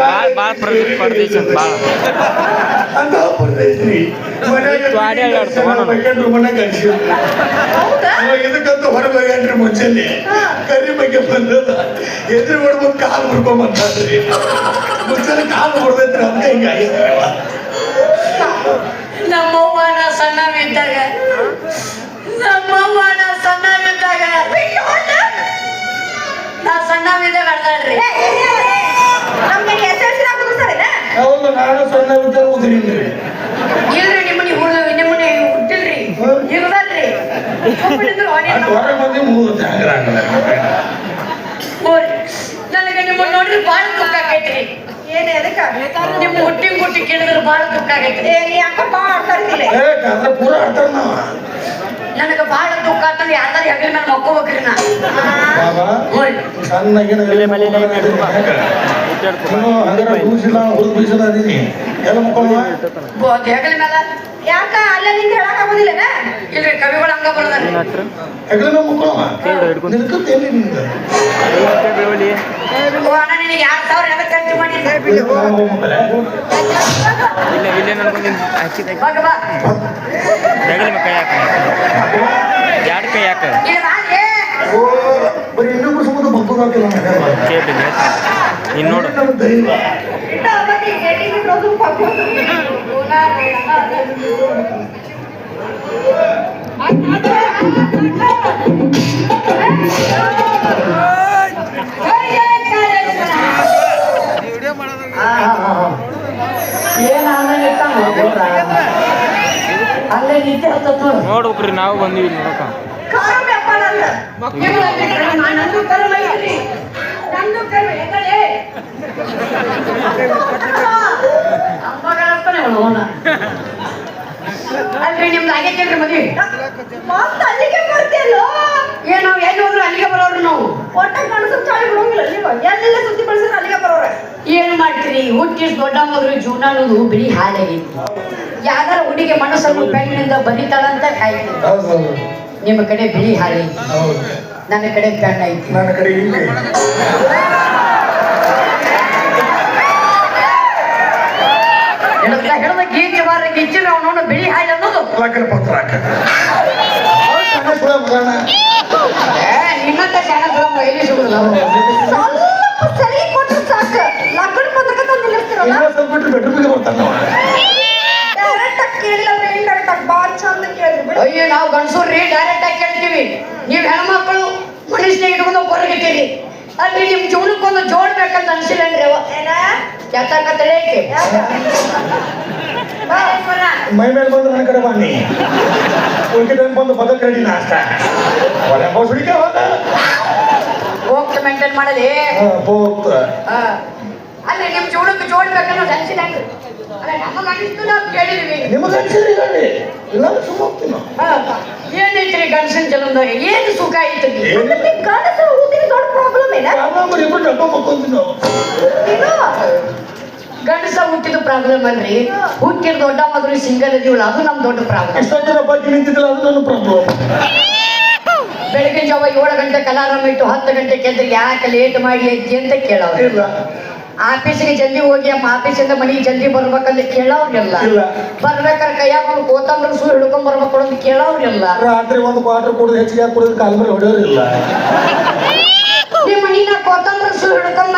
ಭಾಳ ಭಾಳ ಪರದೇಶ ಅಂತ ಇದಕ್ಕಂತ ಮುಂಚೆನೆ ಕರಿ ಬಗ್ಗೆ ಬಂದದ. ಎದುರು ಹೊಡ್ಬೋದು ಕಾಲು ಮುರ್ಕೊಂಬಂದ್ರಿ ಮುಂಚೆನೆ ಕಾಲು ಹೊಡೆದೈತ್ರಿ ಅಂತ ಹಿಂಗಾಗಿಲ್ಲ ನಮ್ಮವ್ವ ನಾ ನಾನು ಸಣ್ಣ ಉತ್ತರ ಉದ್ರಿನ್ರಿ ಇಲ್ರಿ ನಿಮ್ಮನಿ ಹುಡುಗ ನಿಮ್ಮನಿ ಹುಟ್ಟಿಲ್ರಿ. ಇಲ್ದಲ್ರಿ ಸುಮ್ಮನಿದ್ರು ಹೊಣೆ ಅಟ್ ಹೊರಗೆ ಬಂದು ಮುಗಿದ ಹಂಗ್ರಾಗಲ್ಲ ಹೋರಿ. ನನಗೆ ನಿಮ್ಮ ನೋಡಿದ್ರೆ ಭಾಳ ದುಃಖ ಆಗೈತ್ರಿ ಏನ್ ಎದಕ್ಕ ನಿಮ್ಮ ಹುಟ್ಟಿ ಗುಟ್ಟಿ ಕೇಳಿದ್ರೆ ಭಾಳ ದುಃಖ ಆಗೈತ್ರಿ ನೀ ಯಾಕಪ್ಪ ಆಡ್ತಾರಿಲ್ಲ ಅದ್ರ ಪೂರ ಆಡ್ತಾರ ನಾವ ನನಗೆ ಭಾಳ ದುಃಖ ಆಗ್ತದೆ ಯಾವ್ದಾರು ಹೆಗಲ ಮೇಲೆ ಮಕ್ಕೋಬೇಕ್ರಿ ನಾ. ಹೋರಿ. ಸಣ್ಣಗಿನ ಮೇಲೆ ಯಾಕ ಅಲ್ಲೇ ನಿಂತ ಹೇಳಕ್ ಆಗೋದಿಲ್ಲನ ಇಲ್ರಿ ಕವಿಗಳು ಹಂಗ ಬರೋದ್ರಿ ಅಣ್ಣ ನಿನಗೆ ಎರಡು ಸಾವಿರ ಖರ್ಚು ಕೈ ಹಾಕ. ನೋಡು. ನೋಡ್ಬೇಕ್ರಿ ನಾವು ಬಂದೀವಿ ನೋಡಕ ನಂದು ಕರ್ಮ ಐತ್ರಿ. ನಂದು ಕರ್ಮ ಹೆಂಗಲೇ? ಅಮ್ಮಗ ಅಂತಾನೆ ಅವ್ನು ಅವನ. ಅಲ್ರಿ ಕೇಳ್ರಿ ಮದ್ವಿ. ಮತ್ತ ಅಲ್ಲಿಗೆ ಬರ್ತಿಯಲ್ಲೋ? ಏನು ನಾವ್ ಎಲ್ಲಿ ಹೋದ್ರು ಅಲ್ಲಿಗೆ ಬರೋರು ನಾವು. ಒಟ್ಟ ಕಣಸು ಚಾಳಿ ಬಿಡೋಂಗಿಲ್ಲ ನೀವು. ಎಲ್ಲೆಲ್ಲ ಸುದ್ದಿ ಬಳಸಿದ್ರೆ ಅಲ್ಲಿಗೆ ಬರೋರ. ಏನು ಮಾಡ್ತೀರಿ? ಹುಟ್ಟಿ ದೊಡ್ಡ ಮಗಳು ಜೀವನ ಅನ್ನೋದು ಬಿಳಿ ಹಾಲಾಗಿತ್ತು ಯಾವ್ದಾರ ಹುಡುಗಿ ಮನಸ್ಸನ್ನು ಪೆಣ್ಣಿಂದ ಬಲಿತಾಳಂತ ಹೌದು ನಿಮ್ಮ ಕಡೆ ಬಿಳಿ ಹಾಲೈತಿ ಹೌದು. ನನ್ನ ಕಡೆ ಪೆಣ್ಣ ಐತಿ ನನ್ನ ಕಡೆ ಚಂದ ಪತ್ರ ಬಿಡು. ಅಯ್ಯೋ ನಾವು ಗಂಡಸೂರ್ರಿ ಡೈರೆಕ್ಟ್ ಆಗಿ ಕೇಳ್ತೀವಿ. ನೀವು ಹೆಣ್ಮಕ್ಳು ಮನುಷ್ಯನ ಇಟ್ಕೊಂಡು ಹೊರಗಿಟ್ಟಿರಿ ಅಲ್ಲಿ ನಿಮ್ ಜೀವನಕ್ಕೊಂದು ಜೋಡ್ ಬೇಕಂತ ಅಂದ್ರೆ ಅವ. ಏನ? ಕೆತ್ತಾಕತ್ತಲೇ ಐತಿ. ಮೈ ಮೇಲೆ ಬಂದ್ರೆ ನನ್ನ ಕಡೆ ಬನ್ನಿ. ಉಳ್ಕೆ ಟೈಮ್ ಬಂದು ಬದಕ್ ರೆಡಿ ನಾಷ್ಟ ಒಲೆ ಬಸ್ ಹುಡುಕ ಹೋದ ಹೋಗ್ತ ಮೇಂಟೈನ್ ಮಾಡಲಿ. ಹೋಗ್ತ. ಅಲ್ಲಿ ನಿಮ್ ಜೀವನಕ್ಕೆ ಜೋಡ್ ಬೇಕನ್ನೋದು ಅನ್ಸಿಲ್ಲನ್ರಿ ಅಲ್ಲ ನಮಗೆ ಅನಿಸ್ತು ನಾವು ಕೇಳಿದ್ವಿ. ನಿಮಗೆ ಅನ್ಸಿರಿ ಹೇಳಿ. ಇಲ್ಲ ಸುಮ್ಮ ಹೋಗ್ತೀನಿ. ನಾವು. ಆ, ಏನೈತ್ರಿ ಗಂಡಸಿನ ಜನ್ಮದಾಗ ಏನು ಸುಖ ಐತ್ರಿ ಗಂಡಸ ಹುಟ್ಟಿದ ಪ್ರಾಬ್ಲಮ್ ಅನ್ರಿ ಹುಟ್ಟಿದ ದೊಡ್ಡ ಮಗಳು ಸಿಂಗಲ್ ಇದೀವಲ್ಲ ಅದು ನಮ್ ದೊಡ್ಡ ಪ್ರಾಬ್ಲಮ್ ಎಷ್ಟೊಂದು ಜನ ಬಗ್ಗೆ ನಿಂತಿದ್ದಿಲ್ಲ ಅದು ನನ್ನ ಪ್ರಾಬ್ಲಮ್ ಬೆಳಗಿನ ಜಾವ ಏಳು ಗಂಟೆ ಅಲಾರಾಮ್ ಇಟ್ಟು ಹತ್ತು ಗಂಟೆ ಕೆದ್ರೆ ಯಾಕೆ ಲೇಟ್ ಮಾಡಿ ಎದ್ದಿ ಅಂತ ಕೇಳೋರು. ಆಫೀಸಿಗೆ ಜಲ್ದಿ ಹೋಗಿ ಅಮ್ಮ ಆಫೀಸಿಂದ ಮನೆಗೆ ಜಲ್ದಿ ಬರ್ಬೇಕಂತ ಕೇಳವ್ರಿಲ್ಲ ಇಲ್ಲ. ಬರ್ಬೇಕಾದ್ರೆ ಕೈಯಾಗ ಒಂದು ಕೋತಂಬರಿ ಸೂ ಹಿಡ್ಕೊಂಡ್ ಬರ್ಬೇಕು ಅಂತ ಕೇಳವ್ರಿಲ್ಲ ರಾತ್ರಿ ಒಂದು ಕ್ವಾರ್ಟರ್ ಕುಡಿದು ಹೆಚ್ಚಿಗೆ ಕುಡಿದು ಕಾಲ್ ಮೇಲೆ ಹೊಡೆಯೋರಿಲ್ಲ. ನಿಮ್ಮ ಮನಿನ ಕೋತಂಬರಿ ಸೂ ಹಿಡ್ಕೊಂಡ್